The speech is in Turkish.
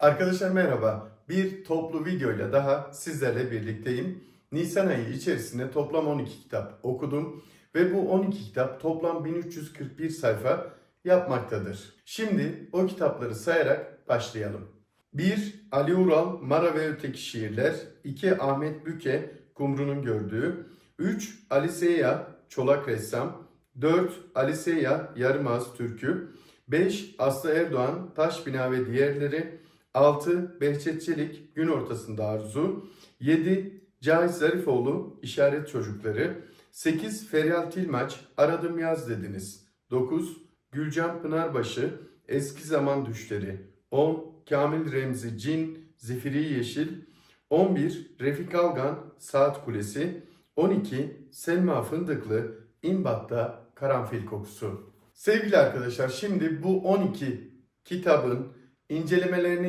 Arkadaşlar merhaba. Bir toplu videoyla daha sizlerle birlikteyim. Nisan ayı içerisinde toplam 12 kitap okudum ve bu 12 kitap toplam 1341 sayfa yapmaktadır. Şimdi o kitapları sayarak başlayalım. 1. Ali Ural, Mara ve Öteki Şiirler 2. Ahmet Büke, Kumru'nun Gördüğü 3. Ali Seyya, Çolak Ressam 4. Ali Seyya, Yarımağız Türkü 5. Aslı Erdoğan, Taş Bina ve Diğerleri 6. Behçet Çelik, Gün Ortasında Arzu 7. Cahit Zarifoğlu, İşaret Çocukları 8. Feryal Tilmaç, Aradım Yaz Dediniz 9. Gülcan Pınarbaşı, Eski Zaman Düşleri 10. Kamil Remzi Cin, Zifiri Yeşil 11. Refik Algan, Saat Kulesi 12. Selma Fındıklı, İmbat'ta Karanfil Kokusu Sevgili arkadaşlar şimdi bu 12 kitabın incelemelerini